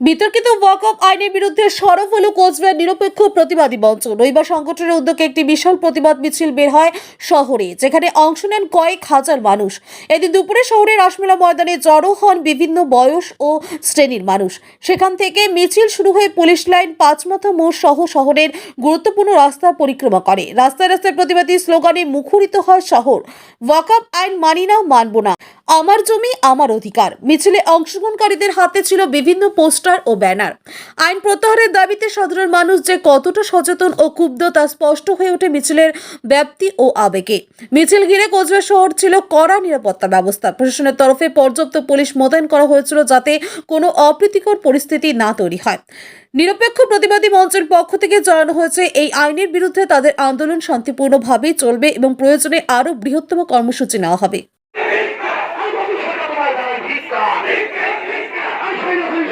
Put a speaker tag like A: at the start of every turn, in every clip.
A: বিতর্কিত ওয়াকআপ আইনের বিরুদ্ধে সরব হল কোচবিহার নিরপেক্ষ প্রতিবাদী মঞ্চ। রবিবার সংগঠনের উদ্যোগে একটি বিশাল প্রতিবাদ মিছিল বের হয় শহরে, যেখানে অংশ নেন কয়েক হাজার মানুষ। এদিন দুপুরে শহরের রাসমেলা ময়দানে জড়ো হন বিভিন্ন বয়স ও শ্রেণির মানুষ। সেখান থেকে মিছিল শুরু হয়ে পুলিশ লাইন, পাঁচমাথা মোড় সহ শহরের গুরুত্বপূর্ণ রাস্তা পরিক্রমা করে। রাস্তায় রাস্তায় প্রতিবাদী স্লোগানে মুখরিত হয় শহর। ওয়াকআপ আইন মানি না, মানব না। আমার জমি, আমার অধিকার। মিছিলে অংশগ্রহণকারীদের হাতে ছিল বিভিন্ন পোস্টার ও ব্যানার। আইন প্রত্যাহারের দাবিতে সাধারণ মানুষ যে কতটা সচেতন ও ক্ষুব্ধ তা স্পষ্ট হয়ে ওঠে মিছিলের ব্যাপ্তি ও আবেগে। মিছিল ঘিরে কোচবিহার শহর ছিল কড়া নিরাপত্তা ব্যবস্থা। প্রশাসনের তরফে পর্যাপ্ত পুলিশ মোতায়েন করা হয়েছিল যাতে কোনো অপ্রীতিকর পরিস্থিতি না তৈরি হয়। নিরপেক্ষ প্রতিবাদী মঞ্চের পক্ষ থেকে জানানো হয়েছে, এই আইনের বিরুদ্ধে তাদের আন্দোলন শান্তিপূর্ণভাবেই চলবে এবং প্রয়োজনে আরও বৃহত্তম কর্মসূচি নেওয়া হবে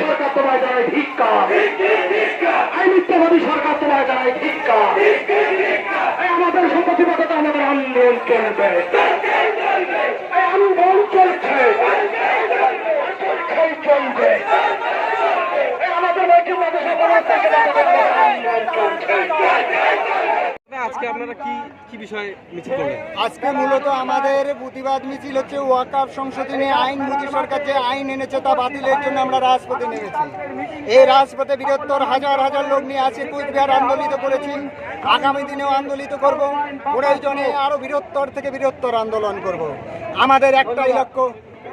B: সরকার তোমায় ভিক্ষা এই মিথ্যাবাদী সরকার জানায় ভিক্ষা এই আমাদের সম্পত্তি বাঁচাতে আমাদের আন্দোলন চলবে আন্দোলন চলছে। চলবে আমাদের ঐক্যবদ্ধ থেকে আন্দোলন চলছে।
C: আজকে আপনারা কি কি বিষয়ে মিছিল করলেন?
D: আজকে মূলত আমাদের প্রতিবাদ মিছিল হচ্ছে ওয়াকাফ সংশোধনী আইন, মোদী সরকার যে আইন এনেছে তা বাতিলের জন্য আমরা রাজপথে নেমেছি। এই রাজপথে বৃহত্তর হাজার হাজার লোক নিয়ে আছে কুচবিহার আন্দোলিত করেছি। আগামী দিনেও আন্দোলিত করব। প্রয়োজনে আরও বৃহত্তর থেকে বৃহত্তর আন্দোলন করব। আমাদের একটাই লক্ষ্য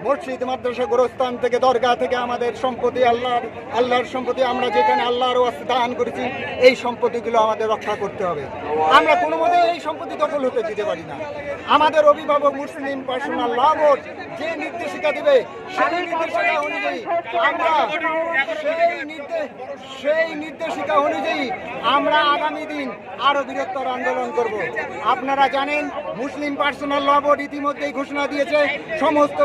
D: মসজিদ, মাদ্রাসা, গোরস্থান থেকে দরগা থেকে আমাদের সম্পত্তি আল্লাহর আল্লাহর সম্পত্তি আমরা যেখানে আল্লাহর দান করেছি, এই সম্পত্তিগুলো আমাদের রক্ষা করতে হবে। আমরা কোনো মতে এই সম্পত্তি দখল হতে দিতে পারি না। আমাদের অভিভাবক মুসলিম পার্সোনাল ল বোর্ড যে নির্দেশিকা দিবে, সেই নির্দেশিকা অনুযায়ী আমরা সেই নির্দেশ সেই নির্দেশিকা অনুযায়ী আমরা আগামী দিন আরও বৃহত্তর আন্দোলন করব। আপনারা জানেন, মুসলিম পার্সোনাল ল বোর্ড ইতিমধ্যেই ঘোষণা দিয়েছে, সমস্ত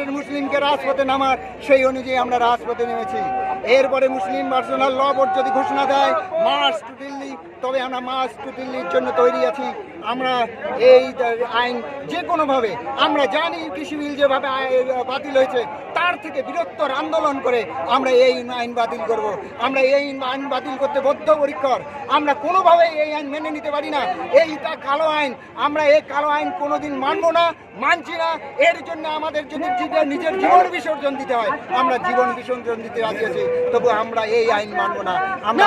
D: ভারতবর্ষের মুসলিমকে রাজপথে নামার সেই অনুযায়ী আমরা রাজপথে নেমেছি। এরপরে মুসলিম পার্সোনাল ল বোর্ড যদি ঘোষণা দেয়। মার্চ টু দিল্লি তবে আমরা টু দিল্লির জন্য তৈরি আছি। আমরা এই আইন যে কোনোভাবে আমরা জানি কৃষি বিল যেভাবে বাতিল হয়েছে তার থেকে বৃহত্তর আন্দোলন করে আমরা এই আইন বাতিল করব। আমরা এই আইন বাতিল করতে বদ্ধপরিকর আমরা কোনোভাবে এই আইন মেনে নিতে পারি না। এই তা কালো আইন। আমরা এই কালো আইন কোনোদিন মানবো না মানছি না। এর জন্য আমাদের যদি নিজের জীবন বিসর্জন দিতে হয় আমরা জীবন বিসর্জন দিতে রাজি আছি। তবু আমরা এই আইন মানবো না। আমরা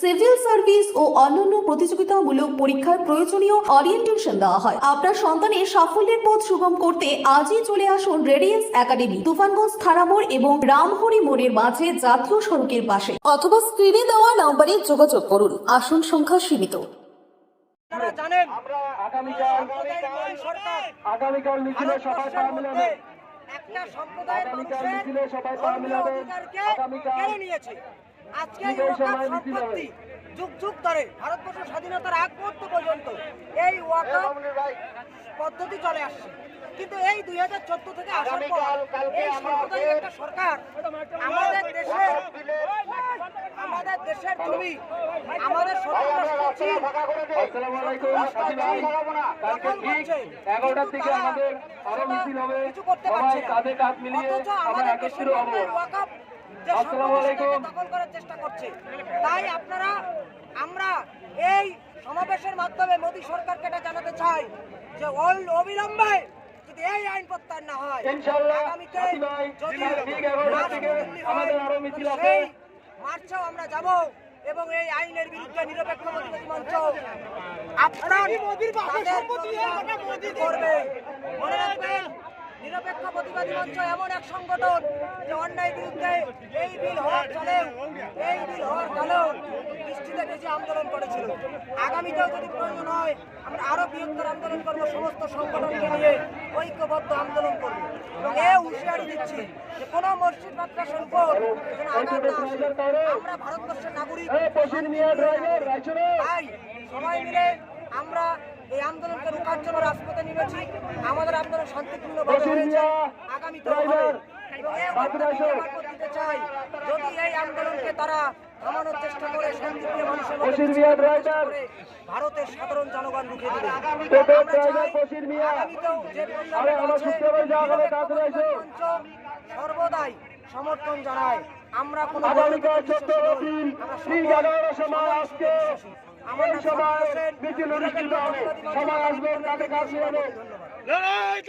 A: সিভিল সার্ভিস ও অন্যান্য প্রতিযোগিতামূলক পরীক্ষার প্রয়োজনীয় অরিয়েন্টেশন দেওয়া হয়। আপনার সন্তানের সাফল্যের পথ সুগম করতে আজই চলে আসুন রেডিয়েন্স একাডেমি তুফানগঞ্জ থানামোড় এবং রামহরি মোড়ের মাঝে জাতীয় সড়কের পাশে। অথবা স্ক্রিনে দেওয়া নম্বরে যোগাযোগ করুন। আসন সংখ্যা সীমিত।
B: আমরা আগামীকাল আগামীকাল মিছিলে সবাই পা মিলাবে
E: একটা সম্প্রদায়ের
B: আগামীকাল
E: মানুষের। অধিকারকে কেড়ে নিয়েছে। আজকে ওয়াকাফ। সম্পত্তি যুগ যুগ ধরে ভারতবর্ষ স্বাধীনতার আগ মুহূর্ত পর্যন্ত এই ওয়াকাফ পদ্ধতি চলে আসছে। কিন্তু এই দুই হাজার চোদ্দ থেকে আসার পর এই সাম্প্রদায়িক একটা সরকার আমাদের দেশের আমাদের দেশের জমি আমাদের
B: এগারোটার দিকে আমাদের আরও মিছিল হবে।
E: কিছু করতে পারছে আমাদের দেশের ওয়াকফ
B: আসসালামু আলাইকুম।
E: দখল করার চেষ্টা করছে তাই আপনারা আমরা এই সমাবেশের মাধ্যমে মোদী সরকারকে এটা জানাতে চাই যে অল- অবিলম্বে যদি এই আইন প্রত্যাহার না হয় আগামীতে যদি
B: ঠিক এগারোটার
E: মার্চ
B: দিকে
E: দিল্লি
B: আমাদের আরও মিছিল আছে।
E: মার্চেও আমরা যাব এবং এই আইনের বিরুদ্ধে নিরপেক্ষ প্রতিবাদী মঞ্চ আপনার করবে মনে রাখবেন নিরপেক্ষ প্রতিবাদী মঞ্চ এমন এক সংগঠন যে অন্যায় বিরুদ্ধে এই বিল হওয়ার চলেও এই বিল হওয়ার কালেও বৃষ্টিতে বেশি আন্দোলন করেছিল। আগামীতেও যদি প্রয়োজন হয় আমরা আরও বৃহত্তর আন্দোলন করব সমস্ত সংগঠনকে নিয়ে ঐক্যবদ্ধ আন্দোলন করব। এবং এ হুঁশিয়ারি দিচ্ছি যে কোনো মসজিদ যেন আঘাত না আসে। আমরা ভারতবর্ষের নাগরিক তাই সবাই মিলে আমরা এই আন্দোলনকে রোখার জন্য রাজপথে নেমেছি। আমাদের আন্দোলন শান্তিপূর্ণভাবে হয়েছে। আগামীতে হবে। এবং এই বার্তাটি আমার প্রতি দিতে চাই যদি এই আন্দোলনকে তারা থামানোর চেষ্টা করে শান্তিপ্রিয় মানুষের ভারতের সাধারণ জনগণ রুখে দেবে। আগামীতেও যে সর্বদাই সমর্থন জানায়। আমরা কোনো আমরা আমার হোসেন,
B: মিছিল অনুষ্ঠিত হবে সবাই আসবেন তাদের কাছে
E: ধন্যবাদ।